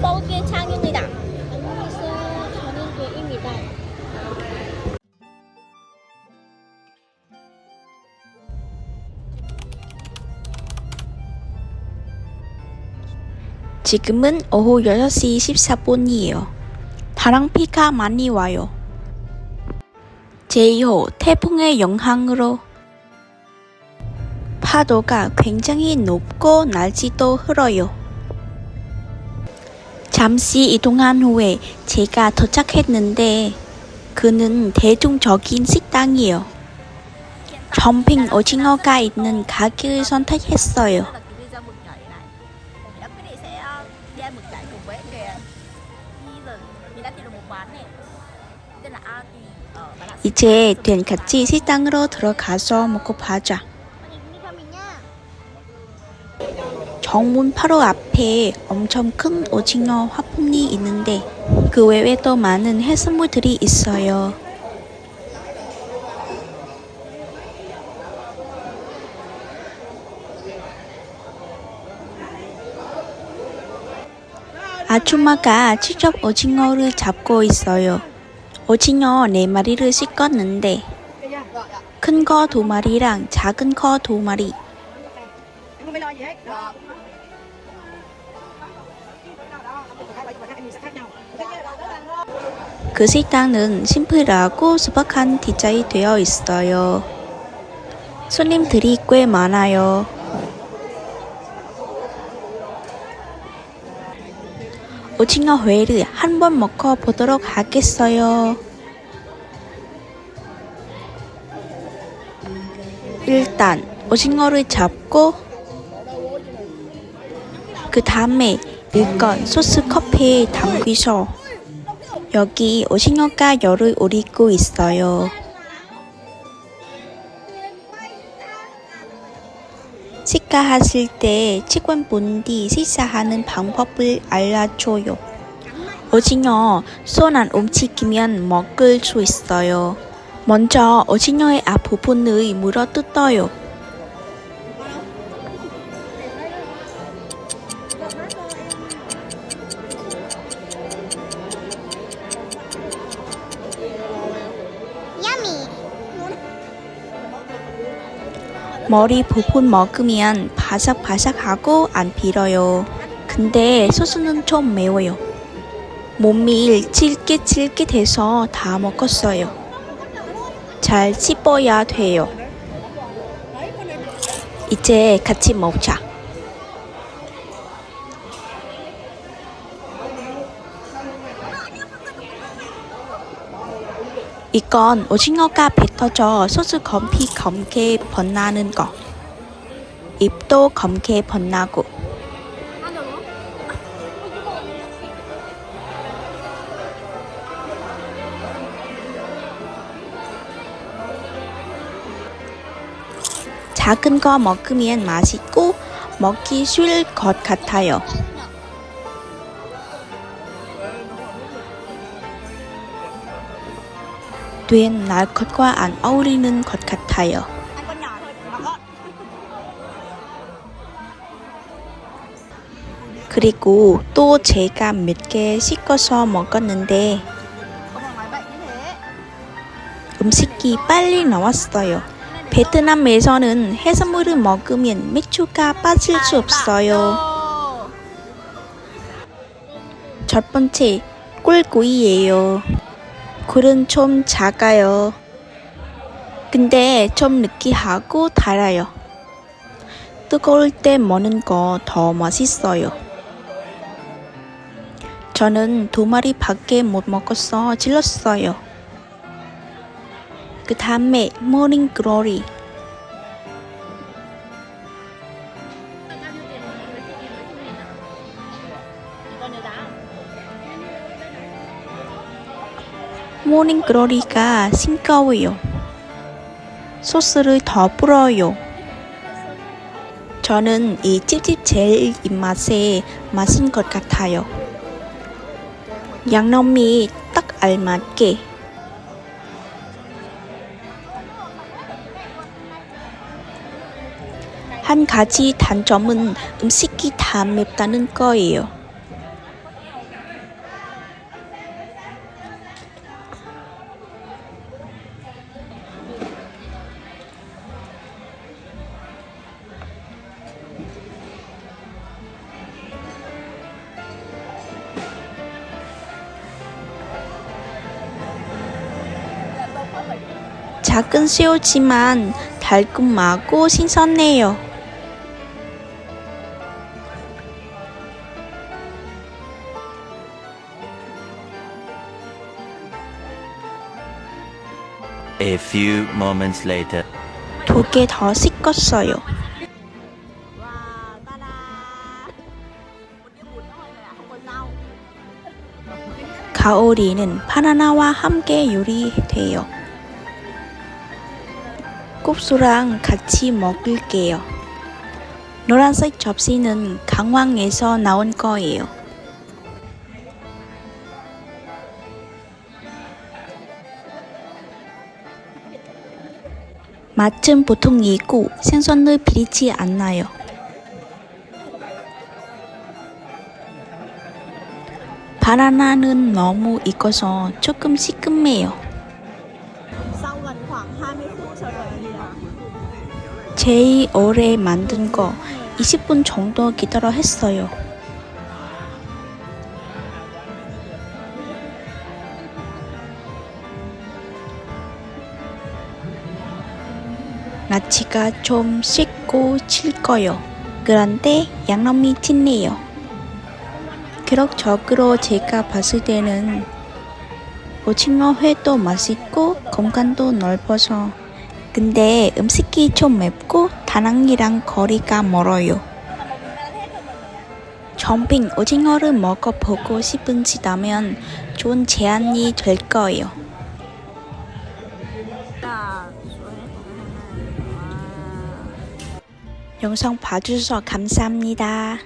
먹을게 창입니다. 안녕하세요. 저는 배입니다. 지금은 오후 6시 14분이에요. 바람비가 많이 와요. 제2호 태풍의 영향으로 파도가 굉장히 높고 날씨도 흐려요. 잠시 이동한 후에 제가 도착했는데 그는 대중적인 식당이에요. 점핑 오징어가 있는 가게를 선택했어요. 이제 된 같이 식당으로 들어가서 먹고 봐자. 정문 바로 앞에 엄청 큰 오징어 화품이 있는데 그 외에도 많은 해산물들이 있어요. 아줌마가 직접 오징어를 잡고 있어요. 오징어 네 마리를 씻었는데 큰 거 두 마리랑 작은 거 두 마리 그 식당은 심플하고 소박한 디자인이 되어 있어요. 손님들이 꽤 많아요. 오징어 회를 한번 먹어 보도록 하겠어요. 일단 오징어를 잡고 그 다음에 일건 소스 커피에 담기서 여기 오징어가 열을 올리고 있어요. 식사하실 때 직원분들이 식사하는 방법을 알려줘요. 오징어 손 안 움직이면 먹을 수 있어요. 먼저 오징어의 앞부분을 물어 뜯어요. 머리 부분 먹으면 바삭바삭하고 안 비려요. 근데 소스는 좀 매워요. 몸이 찔깃찔깃해서 다 먹었어요. 잘 씹어야 돼요. 이제 같이 먹자. 이건 오징어가 뱉어져 소스 검피 검게 번나는 거. 입도 검게 번나고. 작은 거 먹으면 맛있고 먹기 쉬울 것 같아요. 된 날 것과 안 어울리는 것 같아요. 그리고 또 제가 몇 개 씻어서 먹었는데. 음식이 빨리 나왔어요. 베트남에서는 해산물을 먹으면 맥주가 빠질 수 없어요. 첫 번째, 꿀구이예요. 굴은 좀 작아요. 근데 좀 느끼하고 달아요. 뜨거울 때 먹는 거 더 맛있어요. 저는 두 마리 밖에 못 먹어서 질렀어요. 그 다음에 모닝 글로리. 모닝 글로리가 싱거워요. 소스를 더 뿌려요. 저는 이 찝찝 제일 입맛에 맞은 것 같아요. 양념이 딱 알맞게. 한 가지 단점은 음식이 다 맵다는 거예요. 작은 새우지만 달콤하고 신선해요. A few moments later. 두 개 더 씻었어요. 가오리는 바나나와 함께 요리돼요. 국수랑 같이 먹을게요. 노란색 접시는 강황에서 나온 거예요. 맛은 보통이고 생선을 비리지 않아요. 바나나는 너무 익어서 조금 시큼해요. 제일 오래 만든 거 20분 정도 기다려 했어요. 나치가 좀 씻고 칠 거요. 그런데 양념이 튀네요. 기록적으로 제가 봤을 때는 오징어 회도 맛있고 공간도 넓어서 근데 음식이 좀 맵고 다낭이랑 거리가 멀어요. 점핑 오징어를 먹어보고 싶으시다면 좋은 제안이 될 거예요. 영상 봐주셔서 감사합니다.